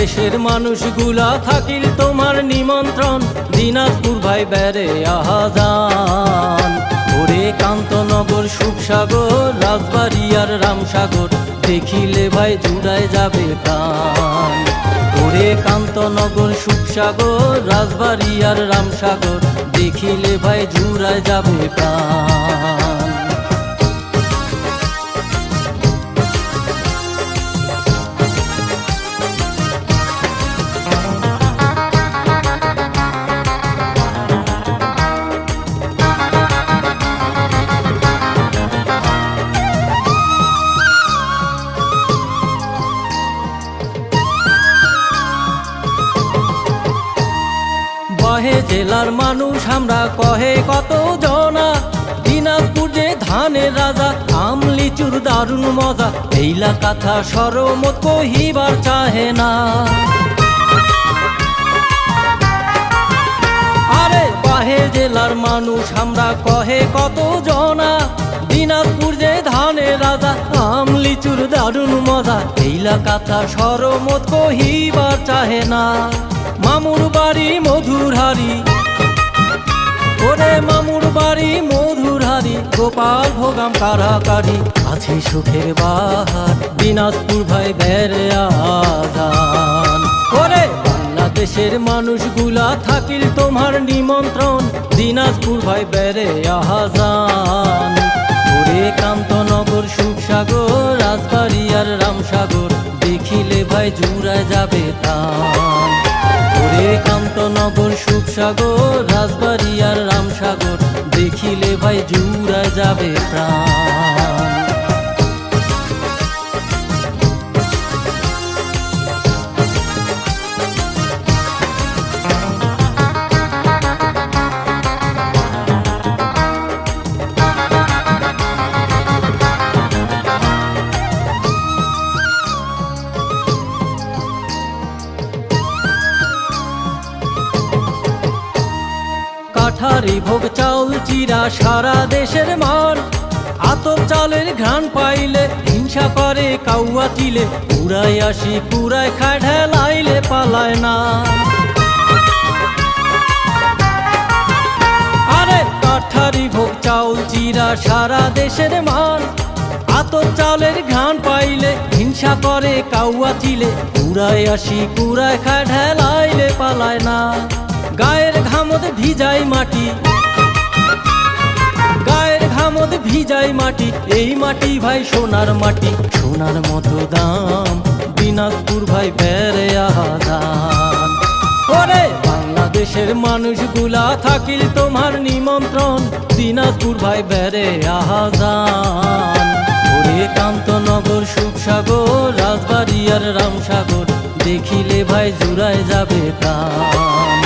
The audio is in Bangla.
বাংলাদেশের মানুষগুলা থাকিল তোমার নিমন্ত্রণ। দিনাজপুর ভাই বেড়ে আহাজান। ওরে কান্তনগর, সুখসাগর, রাজবাড়ি আর রামসাগর, দেখিলে ভাই জুড়ায় যাবে প্রাণ। ওরে কান্তনগর, সুখসাগর, রাজবাড়ি আর রামসাগর, দেখিলে ভাই জুড়ায় যাবে প্রাণ। বহে জেলার মানুষ, আমরা কহে কত জনা দিনাজপুর যে ধানের রাজা আম লিচুর দারুণ মজা। এইলা কথা সরমত কহিবার চাহে না। আরে বাহে জেলার মানুষ, আমরা কহে কত জনা দিনাজপুর যে ধানের রাজা আম লিচুর দারুণ মজা। এইলা কথা সরমত কহিবার চাহে না। মামুর বাড়ি মধুর হারি ওরে মামুর বাড়ি মধুর হারি গোপাল ভোগাম কারাকারি আছে সুখের বাহার, দিনাজপুর ভাই বেড়ে ওরে বাংলাদেশের মানুষগুলা থাকিল তোমার নিমন্ত্রণ, দিনাজপুর ভাই বেড়ে আহাজান। ওরে কান্তনগর, সুখসাগর, রাজবাড়ি আর রামসাগর, দেখিলে ভাই জুড়ায় যাবে তান ওরে কান্তনগর সুখসাগর রাজবাড়ি আর রামসাগর দেখিলে ভাই জুড়া যাবে প্রাণ। কাঠারি ভোগ চাউল, চিরা সারা দেশের মান আতপ চালের ঘ্রাণ পাইলে, হিংসা করে কাউয়া চিলে। পুরাই আসি পুরাই খায়, ঢেলাইলে পালায় না। আরে, কাঠারি ভোগ চাউল, চিরা সারা দেশের মান আতপ চালের ঘ্রাণ পাইলে, হিংসা করে কাউয়া চিলে। পুরাই আসি পুরাই খায়, ঢেলাইলে পালায় না। গায়ের ঘামদ ভিজাই মাটি। গায়ের ঘামদ ভিজাই মাটি, এই মাটি ভাই সোনার মাটি। সোনার মতো দাম, দিনাজপুর ভাই বেড়ে আহাদান ওরে বাংলাদেশের মানুষগুলা থাকিল তোমার নিমন্ত্রণ, দিনাজপুর ভাই বেড়ে আহাজান। ওরে কান্তনগর, সুখসাগর, রাজবাড়ি আর রামসাগর, দেখিলে ভাই জুড়ায় যাবে প্রাণ।